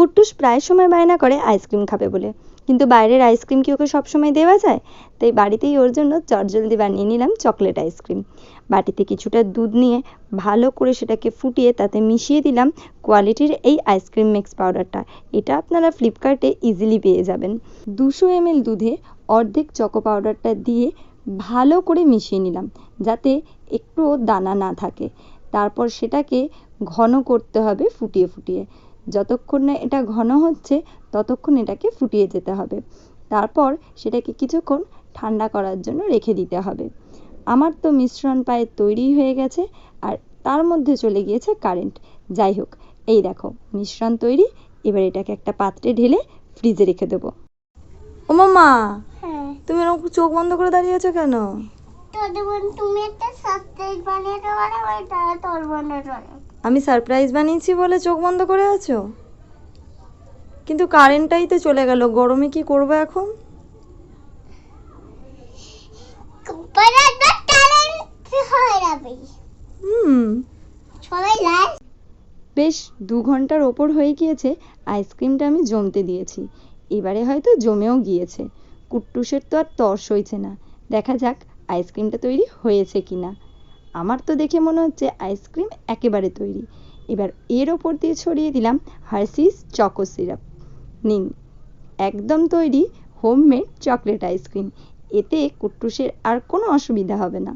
কুট্টুস প্রায় সময় বায়না করে আইসক্রিম খাবে বলে। কিন্তু বাইরের আইসক্রিম কি ওকে সবসময় দেওয়া যায়? তাই বাড়িতেই ওর জন্য চটজলদি বানিয়ে নিলাম চকলেট আইসক্রিম। বাটিতে কিছুটা দুধ নিয়ে ভালো করে সেটাকে ফুটিয়ে তাতে মিশিয়ে দিলাম কোয়ালিটির এই আইসক্রিম মিক্স পাউডারটা। এটা আপনারা ফ্লিপকার্টে ইজিলি পেয়ে যাবেন। দুশো এমএল দুধে অর্ধেক চকো পাউডারটা দিয়ে ভালো করে মিশিয়ে নিলাম যাতে একটুও দানা না থাকে। তারপর সেটাকে ঘন করতে হবে ফুটিয়ে ফুটিয়ে। যতক্ষণ না এটা ঘন হচ্ছে ততক্ষণ এটাকে ফুটিয়ে যেতে হবে। তারপর সেটাকে কিছুক্ষণ ঠান্ডা করার জন্য রেখে দিতে হবে। আমার তো মিশ্রণ প্রায় তৈরি হয়ে গেছে আর তার মধ্যে চলে গিয়েছে কারেন্ট। যাই হোক এই দেখো মিশ্রণ তৈরি এবার এটাকে একটা পাত্রে ঢেলে ফ্রিজে রেখে দেবো। ও মামা হ্যাঁ। তুমি এরকম চোখ বন্ধ করে দাঁড়িয়ে আছো কেন? তুমি একটা সাবস্ক্রাইব পারো ওই তারা জন্য। আমি সারপ্রাইজ বানিয়েছি বলে চোখ বন্ধ করে আছো? কিন্তু কারেন্টটাই তো চলে গেল গরমে কি করব এখন? বেশ দু ঘণ্টার ওপর হয়ে গিয়েছে আইসক্রিমটা আমি জমতে দিয়েছি। এবারে হয়তো জমেও গিয়েছে। কুট্টুসের তো আর তর সইছে না। দেখা যাক আইসক্রিমটা তৈরি হয়েছে কি না আমার তো দেখে মনে হচ্ছে আইসক্রিম একেবারে তৈরি। এবার এর ওপর দিয়ে ছড়িয়ে দিলাম হার্সিস চকো সিরাপ। নিন, একদম তৈরি হোমমেড চকলেট আইসক্রিম। এতে কুট্টুসের আর কোনো অসুবিধা হবে না।